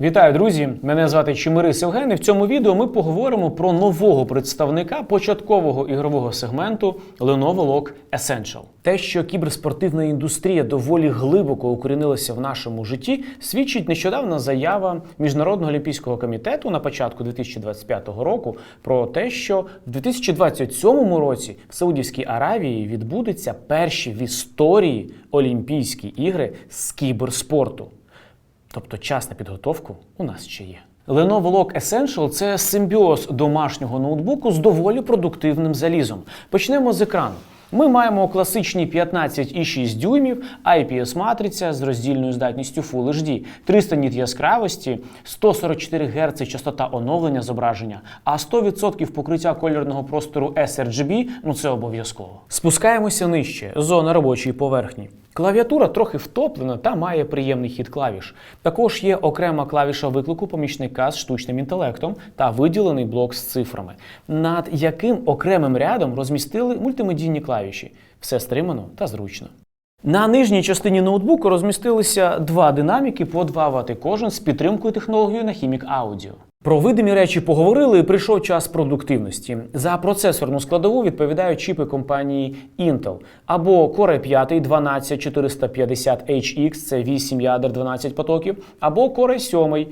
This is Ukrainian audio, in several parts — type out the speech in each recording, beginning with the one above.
Вітаю, друзі! Мене звати Чимирис Євген. І в цьому відео ми поговоримо про нового представника початкового ігрового сегменту Lenovo Log Essential. Те, що кіберспортивна індустрія доволі глибоко укорінилася в нашому житті, свідчить нещодавна заява Міжнародного олімпійського комітету на початку 2025 року про те, що в 2027 році в Саудівській Аравії відбудуться перші в історії Олімпійські ігри з кіберспорту. Тобто час на підготовку у нас ще є. Lenovo Log Essential – це симбіоз домашнього ноутбуку з доволі продуктивним залізом. Почнемо з екрану. Ми маємо класичні 15,6 дюймів, IPS-матриця з роздільною здатністю Full HD, 300 ніт яскравості, 144 Гц частота оновлення зображення, а 100% покриття кольорного простору sRGB – ну це обов'язково. Спускаємося нижче, зона робочої поверхні. Клавіатура трохи втоплена та має приємний хід клавіш. Також є окрема клавіша виклику помічника з штучним інтелектом та виділений блок з цифрами, над яким окремим рядом розмістили мультимедійні клавіші. Все стримано та зручно. На нижній частині ноутбуку розмістилися два динаміки по 2 Вт кожен з підтримкою технології Nahimic Audio. Про видимі речі поговорили і прийшов час продуктивності. За процесорну складову відповідають чіпи компанії Intel або Core 5 12450HX, це 8 ядер 12 потоків, або Core 7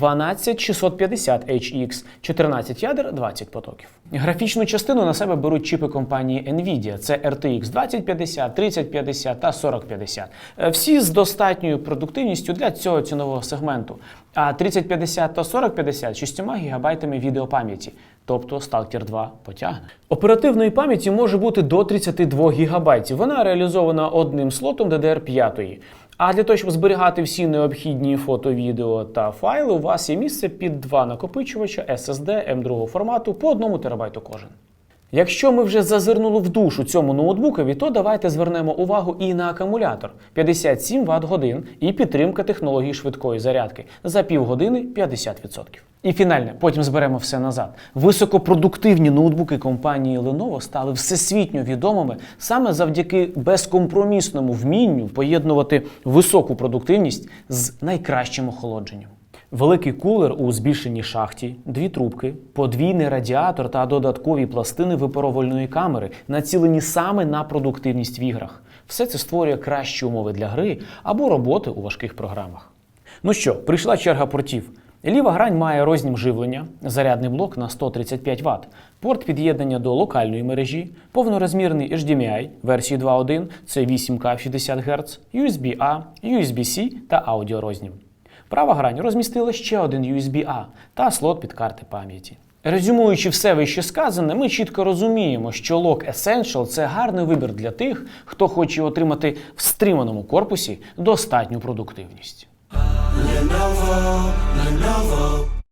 12650HX, 14 ядер 20 потоків. Графічну частину на себе беруть чіпи компанії Nvidia, це RTX 2050, 3050 та 4050. Е, Всі з достатньою продуктивністю для цього цінового сегменту. А 3050 та 4050 з 6 ГБ відеопам'яті, тобто Stalker 2 потягне. Оперативної пам'яті може бути до 32 ГБ. Вона реалізована одним слотом DDR5. А для того, щоб зберігати всі необхідні фото, відео та файли, у вас є місце під два накопичувача SSD М2 формату по 1 терабайту кожен. Якщо ми вже зазирнули в душу цьому ноутбукові, то давайте звернемо увагу і на акумулятор 57 Вт годин і підтримка технології швидкої зарядки за півгодини 50%. І фінальне, потім зберемо все назад. Високопродуктивні ноутбуки компанії Lenovo стали всесвітньо відомими саме завдяки безкомпромісному вмінню поєднувати високу продуктивність з найкращим охолодженням. Великий кулер у збільшеній шахті, дві трубки, подвійний радіатор та додаткові пластини випаровувальної камери, націлені саме на продуктивність в іграх. Все це створює кращі умови для гри або роботи у важких програмах. Ну що, прийшла черга портів. Ліва грань має рознім живлення, зарядний блок на 135 Вт, порт під'єднання до локальної мережі, повнорозмірний HDMI версії 2.1 це 8К 60 Гц, USB-A, USB-C та аудіорознім. Права грань розмістила ще один USB-A та слот під карти пам'яті. Резюмуючи все вище сказане, ми чітко розуміємо, що Lock Essential – це гарний вибір для тих, хто хоче отримати в стриманому корпусі достатню продуктивність. Lenovo, Lenovo.